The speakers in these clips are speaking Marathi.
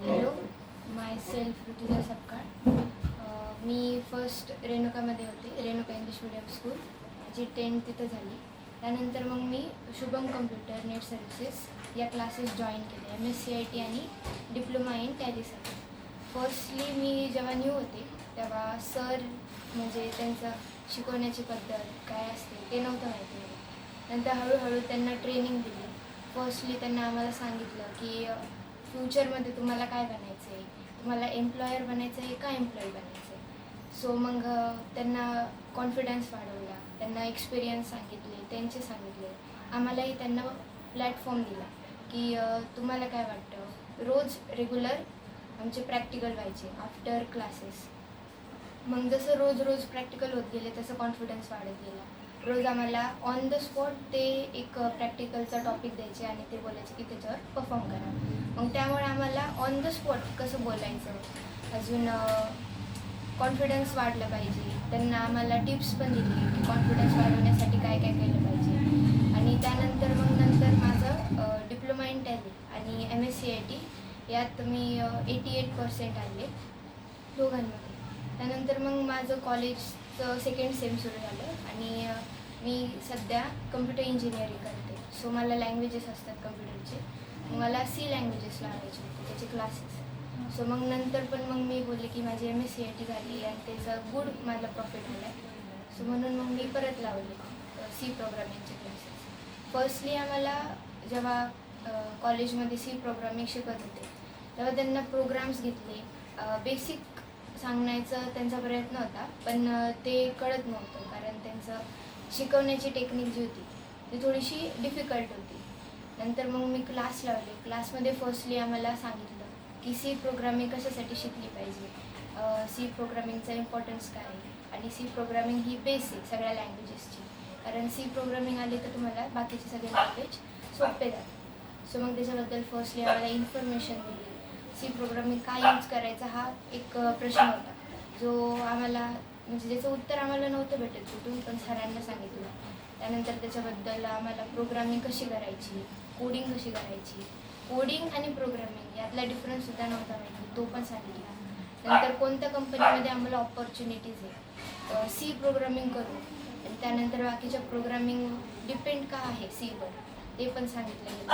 Hello myself Rutuja Sapkal. मी फर्स्ट रेणुकामध्ये होते रेणुका इंग्लिश मिडियम स्कूल जी टेन तिथं झाली. त्यानंतर मग मी शुभम कम्प्युटर नेट सर्व्हिसेस या क्लासेस जॉईन केले. M S C I T आणि डिप्लोमा इन टॅलीसाठी फर्स्टली मी जेव्हा न्यू होते तेव्हा सर म्हणजे त्यांचं शिकवण्याची पद्धत काय असते ते नव्हतं माहिती नंतर हळूहळू त्यांना ट्रेनिंग दिली. फर्स्टली त्यांना आम्हाला सांगितलं की फ्युचरमध्ये तुम्हाला काय बनायचं आहे? तुम्हाला एम्प्लॉयर बनायचं आहे का एम्प्लॉई बनायचं आहे? सो मग त्यांना कॉन्फिडन्स वाढवला त्यांना एक्सपिरियन्स सांगितले त्यांचे सांगितले. आम्हालाही त्यांना प्लॅटफॉर्म दिला की तुम्हाला काय वाटतं? रोज रेग्युलर आमचे प्रॅक्टिकल व्हायचे आफ्टर क्लासेस मग जसं रोज रोज प्रॅक्टिकल होत गेले तसं कॉन्फिडन्स वाढत गेला. रोज आम्हाला ऑन द स्पॉट ते एक प्रॅक्टिकलचा टॉपिक द्यायचे आणि ते बोलायचे की त्याच्यावर परफॉर्म करा. मग त्यामुळे आम्हाला ऑन द स्पॉट कसं बोलायचं? अजून कॉन्फिडन्स वाढलं पाहिजे. त्यांना आम्हाला टिप्स पण दिली की कॉन्फिडन्स वाढवण्यासाठी काय काय केलं पाहिजे. आणि त्यानंतर मग नंतर माझं डिप्लोमा इन टॅली आणि M S C I T यात मी एटी एट पर्सेंट आले दोघांमध्ये. त्यानंतर मग माझं कॉलेज कॉलेजचं सेकंड सेम सुरू झालं आणि मी सध्या कम्प्युटर इंजिनिअरिंग करते. सो मला लँग्वेजेस असतात कम्प्युटरचे मला सी लँग्वेजेस लावायचे होते त्याचे क्लासेस सो मग नंतर पण मग मी बोलले की माझी M S C I T झाली आणि त्याचं गुड मला प्रॉफिट झाला आहे सो म्हणून मग मी परत लावले सी प्रोग्रामिंगचे क्लासेस फर्स्टली आम्हाला जेव्हा कॉलेजमध्ये सी प्रोग्रामिंग शिकत होते तेव्हा त्यांना प्रोग्राम्स घेतले. बेसिक सांगण्याचा त्यांचा प्रयत्न होता पण ते कळत नव्हतं कारण त्यांचं शिकवण्याची टेक्निक जी होती ती थोडीशी डिफिकल्ट होती. नंतर मग मी क्लास लावले. क्लासमध्ये फर्स्टली आम्हाला सांगितलं की सी प्रोग्रामिंग कशासाठी शिकली पाहिजे? सी प्रोग्रामिंगचा इम्पॉर्टन्स काय? आहे आणि सी प्रोग्रामिंग ही बेसिक सगळ्या लँग्वेजेसची कारण सी प्रोग्रामिंग आली तर तुम्हाला बाकीचे सगळे लँग्वेज सोपे जातात. सो मग त्याच्याबद्दल फर्स्टली आम्हाला इन्फॉर्मेशन दिली. सी प्रोग्रामिंग का यूज करायचा हा एक प्रश्न होता. जो आम्हाला म्हणजे ज्याचं उत्तर आम्हाला नव्हतं भेटत कुठून पण सरांना सांगितलं. त्यानंतर त्याच्याबद्दल आम्हाला प्रोग्रामिंग कशी करायची कोडिंग कशी करायची कोडिंग आणि प्रोग्रामिंग यातला डिफरन्ससुद्धा नव्हता माहिती तो पण सांगितला. नंतर कोणत्या कंपनीमध्ये आम्हाला ऑपॉर्च्युनिटीज आहे सी प्रोग्रामिंग करू. आणि त्यानंतर बाकीच्या प्रोग्रामिंग डिपेंड का आहे सीवर ते पण सांगितलं गेलं.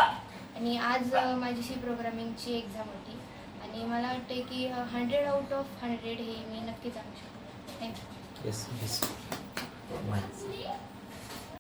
आणि आज माझी सी प्रोग्रामिंगची एक्झाम होती. आणि मला वाटते की हंड्रेड आउट ऑफ हंड्रेड हे मी नक्कीच आणू शकतो. Thank you yes yes